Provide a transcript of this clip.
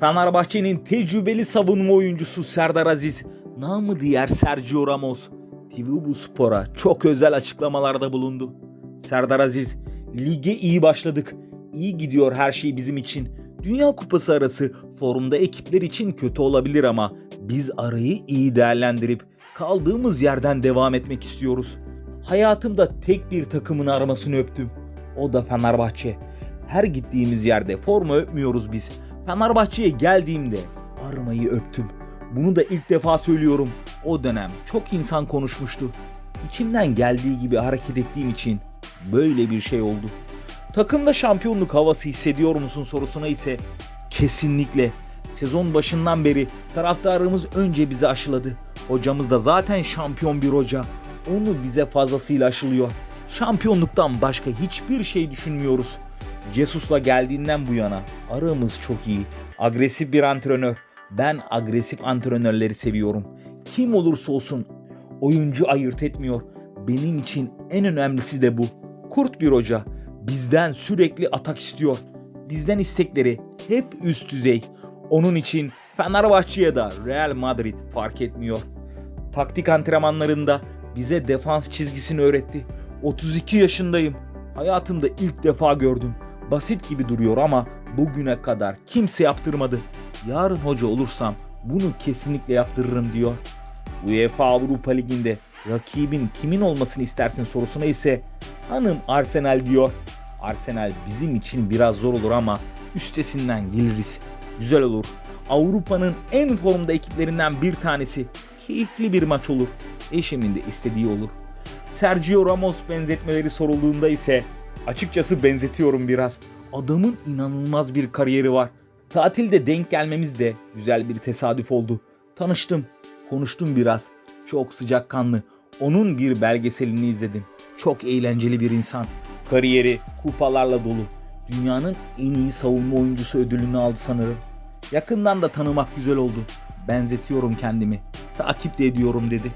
Fenerbahçe'nin tecrübeli savunma oyuncusu Serdar Aziz, namı diğer Sergio Ramos, TV Spor'a çok özel açıklamalarda bulundu. Serdar Aziz, lige iyi başladık. İyi gidiyor her şey bizim için. Dünya Kupası arası forumda ekipler için kötü olabilir ama biz arayı iyi değerlendirip kaldığımız yerden devam etmek istiyoruz. Hayatımda tek bir takımın aramasını öptüm. O da Fenerbahçe. Her gittiğimiz yerde forma öpmüyoruz biz. Fenerbahçe'ye geldiğimde armayı öptüm. Bunu da ilk defa söylüyorum. O dönem çok insan konuşmuştu. İçimden geldiği gibi hareket ettiğim için böyle bir şey oldu. Takımda şampiyonluk havası hissediyor musun sorusuna ise kesinlikle. Sezon başından beri taraftarımız önce bizi aşıladı. Hocamız da zaten şampiyon bir hoca. Onu bize fazlasıyla aşılıyor. Şampiyonluktan başka hiçbir şey düşünmüyoruz. Cesus'la geldiğinden bu yana aramız çok iyi. Agresif bir antrenör. Ben agresif antrenörleri seviyorum. Kim olursa olsun oyuncu ayırt etmiyor. Benim için en önemlisi de bu. Kurt bir hoca. Bizden sürekli atak istiyor. Bizden istekleri hep üst düzey. Onun için Fenerbahçe ya da Real Madrid fark etmiyor. Taktik antrenmanlarında bize defans çizgisini öğretti. 32 yaşındayım. Hayatımda ilk defa gördüm. Basit gibi duruyor ama bugüne kadar kimse yaptırmadı. Yarın hoca olursam bunu kesinlikle yaptırırım diyor. UEFA Avrupa Ligi'nde rakibin kimin olmasını istersin sorusuna ise hanım Arsenal diyor. Arsenal bizim için biraz zor olur ama üstesinden geliriz. Güzel olur. Avrupa'nın en formda ekiplerinden bir tanesi. Keyifli bir maç olur. Eşimin de istediği olur. Sergio Ramos benzetmeleri sorulduğunda ise açıkçası benzetiyorum biraz. Adamın inanılmaz bir kariyeri var. Tatilde denk gelmemiz de güzel bir tesadüf oldu. Tanıştım, konuştum biraz. Çok sıcakkanlı. Onun bir belgeselini izledim. Çok eğlenceli bir insan. Kariyeri kupalarla dolu. Dünyanın en iyi savunma oyuncusu ödülünü aldı sanırım. Yakından da tanımak güzel oldu. Benzetiyorum kendimi. Takip de ediyorum dedi.